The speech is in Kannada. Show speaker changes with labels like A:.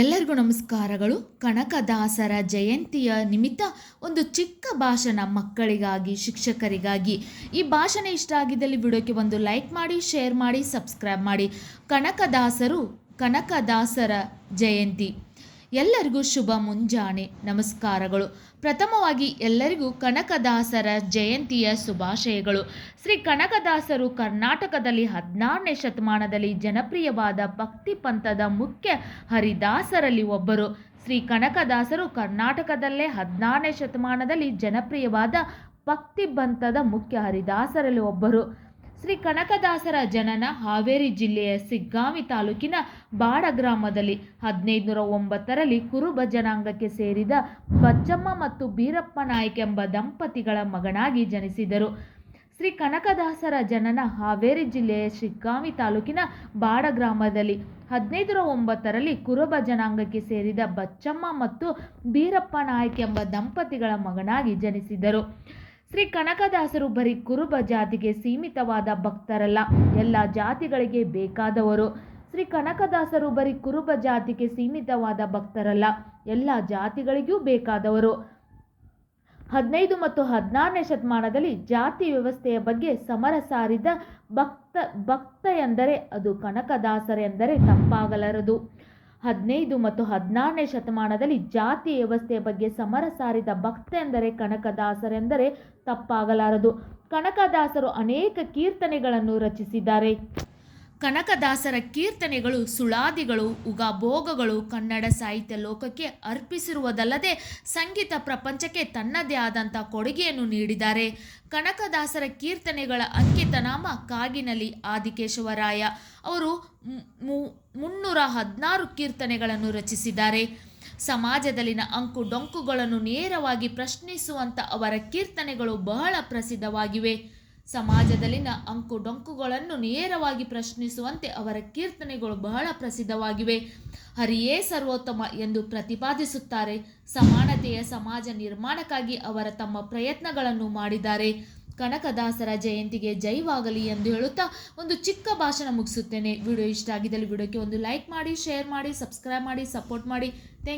A: ಎಲ್ಲರಿಗೂ ನಮಸ್ಕಾರಗಳು. ಕನಕದಾಸರ ಜಯಂತಿಯ ನಿಮಿತ್ತ ಒಂದು ಚಿಕ್ಕ ಭಾಷಣ ಮಕ್ಕಳಿಗಾಗಿ, ಶಿಕ್ಷಕರಿಗಾಗಿ. ಈ ಭಾಷಣ ಇಷ್ಟ ಆಗಿದ್ದಲ್ಲಿ ವಿಡಿಯೋಕ್ಕೆ ಒಂದು ಲೈಕ್ ಮಾಡಿ, ಶೇರ್ ಮಾಡಿ, ಸಬ್ಸ್ಕ್ರೈಬ್ ಮಾಡಿ. ಕನಕದಾಸರು, ಕನಕದಾಸರ ಜಯಂತಿ. ಎಲ್ಲರಿಗೂ ಶುಭ ಮುಂಜಾನೆ. ನಮಸ್ಕಾರಗಳು. ಪ್ರಥಮವಾಗಿ ಎಲ್ಲರಿಗೂ ಕನಕದಾಸರ ಜಯಂತಿಯ ಶುಭಾಶಯಗಳು. ಶ್ರೀ ಕನಕದಾಸರು ಕರ್ನಾಟಕದಲ್ಲಿ ಹದಿನಾರನೇ ಶತಮಾನದಲ್ಲಿ ಜನಪ್ರಿಯವಾದ ಭಕ್ತಿ ಪಂಥದ ಮುಖ್ಯ ಹರಿದಾಸರಲ್ಲಿ ಒಬ್ಬರು. ಶ್ರೀ ಕನಕದಾಸರು ಕರ್ನಾಟಕದಲ್ಲೇ ಹದಿನಾರನೇ ಶತಮಾನದಲ್ಲಿ ಜನಪ್ರಿಯವಾದ ಭಕ್ತಿ ಪಂಥದ ಮುಖ್ಯ ಹರಿದಾಸರಲ್ಲಿ ಒಬ್ಬರು. ಶ್ರೀ ಕನಕದಾಸರ ಜನನ ಹಾವೇರಿ ಜಿಲ್ಲೆಯ ಸಿಗ್ಗಾವಿ ತಾಲೂಕಿನ ಬಾಡ ಗ್ರಾಮದಲ್ಲಿ ಹದಿನೈದುನೂರ ಒಂಬತ್ತರಲ್ಲಿ ಕುರುಬ ಜನಾಂಗಕ್ಕೆ ಸೇರಿದ ಬಚ್ಚಮ್ಮ ಮತ್ತು ಬೀರಪ್ಪ ನಾಯ್ಕ ಎಂಬ ದಂಪತಿಗಳ ಮಗನಾಗಿ ಜನಿಸಿದರು. ಶ್ರೀ ಕನಕದಾಸರ ಜನನ ಹಾವೇರಿ ಜಿಲ್ಲೆಯ ಶಿಗ್ಗಾವಿ ತಾಲೂಕಿನ ಬಾಡ ಗ್ರಾಮದಲ್ಲಿ ಹದಿನೈದರ ಒಂಬತ್ತರಲ್ಲಿ ಕುರುಬ ಜನಾಂಗಕ್ಕೆ ಸೇರಿದ ಬಚ್ಚಮ್ಮ ಮತ್ತು ಬೀರಪ್ಪ ನಾಯ್ಕ ಎಂಬ ದಂಪತಿಗಳ ಮಗನಾಗಿ ಜನಿಸಿದರು. ಶ್ರೀ ಕನಕದಾಸರು ಬರೀ ಕುರುಬ ಜಾತಿಗೆ ಸೀಮಿತವಾದ ಭಕ್ತರಲ್ಲ, ಎಲ್ಲ ಜಾತಿಗಳಿಗೆ ಬೇಕಾದವರು. ಶ್ರೀ ಕನಕದಾಸರು ಬರೀ ಕುರುಬ ಜಾತಿಗೆ ಸೀಮಿತವಾದ ಭಕ್ತರಲ್ಲ, ಎಲ್ಲ ಜಾತಿಗಳಿಗೂ ಬೇಕಾದವರು. ಹದಿನೈದು ಮತ್ತು ಹದಿನಾರನೇ ಶತಮಾನದಲ್ಲಿ ಜಾತಿ ವ್ಯವಸ್ಥೆಯ ಬಗ್ಗೆ ಸಮರ ಸಾರಿದ ಭಕ್ತ ಭಕ್ತ ಎಂದರೆ ಅದು ಕನಕದಾಸರೆಂದರೆ ತಪ್ಪಾಗಲಾರದು. ಹದಿನೈದು ಮತ್ತು ಹದಿನಾರನೇ ಶತಮಾನದಲ್ಲಿ ಜಾತಿ ವ್ಯವಸ್ಥೆಯ ಬಗ್ಗೆ ಸಮರ ಸಾರಿದ ಭಕ್ತ ಎಂದರೆ ಕನಕದಾಸರೆಂದರೆ ತಪ್ಪಾಗಲಾರದು. ಕನಕದಾಸರು ಅನೇಕ ಕೀರ್ತನೆಗಳನ್ನು ರಚಿಸಿದ್ದಾರೆ. ಕನಕದಾಸರ ಕೀರ್ತನೆಗಳು, ಸುಳಾದಿಗಳು, ಉಗಾಭೋಗಗಳು ಕನ್ನಡ ಸಾಹಿತ್ಯ ಲೋಕಕ್ಕೆ ಅರ್ಪಿಸಿರುವುದಲ್ಲದೆ ಸಂಗೀತ ಪ್ರಪಂಚಕ್ಕೆ ತನ್ನದೇ ಆದಂಥ ಕೊಡುಗೆಯನ್ನು ನೀಡಿದ್ದಾರೆ. ಕನಕದಾಸರ ಕೀರ್ತನೆಗಳ ಅಂಕಿತನಾಮ ಕಾಗಿನಲ್ಲಿ ಆದಿಕೇಶವರಾಯ. ಅವರು ಮುನ್ನೂರ ಹದಿನಾರು ಕೀರ್ತನೆಗಳನ್ನು ರಚಿಸಿದ್ದಾರೆ. ಸಮಾಜದಲ್ಲಿನ ಅಂಕು ಡೊಂಕುಗಳನ್ನು ನೇರವಾಗಿ ಪ್ರಶ್ನಿಸುವಂಥ ಅವರ ಕೀರ್ತನೆಗಳು ಬಹಳ ಪ್ರಸಿದ್ಧವಾಗಿವೆ. ಸಮಾಜದಲ್ಲಿನ ಅಂಕು ಡೊಂಕುಗಳನ್ನು ನೇರವಾಗಿ ಪ್ರಶ್ನಿಸುವಂತೆ ಅವರ ಕೀರ್ತನೆಗಳು ಬಹಳ ಪ್ರಸಿದ್ಧವಾಗಿವೆ. ಹರಿಯೇ ಸರ್ವೋತ್ತಮ ಎಂದು ಪ್ರತಿಪಾದಿಸುತ್ತಾರೆ. ಸಮಾನತೆಯ ಸಮಾಜ ನಿರ್ಮಾಣಕ್ಕಾಗಿ ಅವರ ತಮ್ಮ ಪ್ರಯತ್ನಗಳನ್ನು ಮಾಡಿದ್ದಾರೆ. ಕನಕದಾಸರ ಜಯಂತಿಗೆ ಜೈವಾಗಲಿ ಎಂದು ಹೇಳುತ್ತಾ ಒಂದು ಚಿಕ್ಕ ಭಾಷಣ ಮುಗಿಸುತ್ತೇನೆ. ವಿಡಿಯೋ ಇಷ್ಟ ಆಗಿದ್ದಲ್ಲಿ ವಿಡಿಯೋಕ್ಕೆ ಒಂದು ಲೈಕ್ ಮಾಡಿ, ಶೇರ್ ಮಾಡಿ, ಸಬ್ಸ್ಕ್ರೈಬ್ ಮಾಡಿ, ಸಪೋರ್ಟ್ ಮಾಡಿ.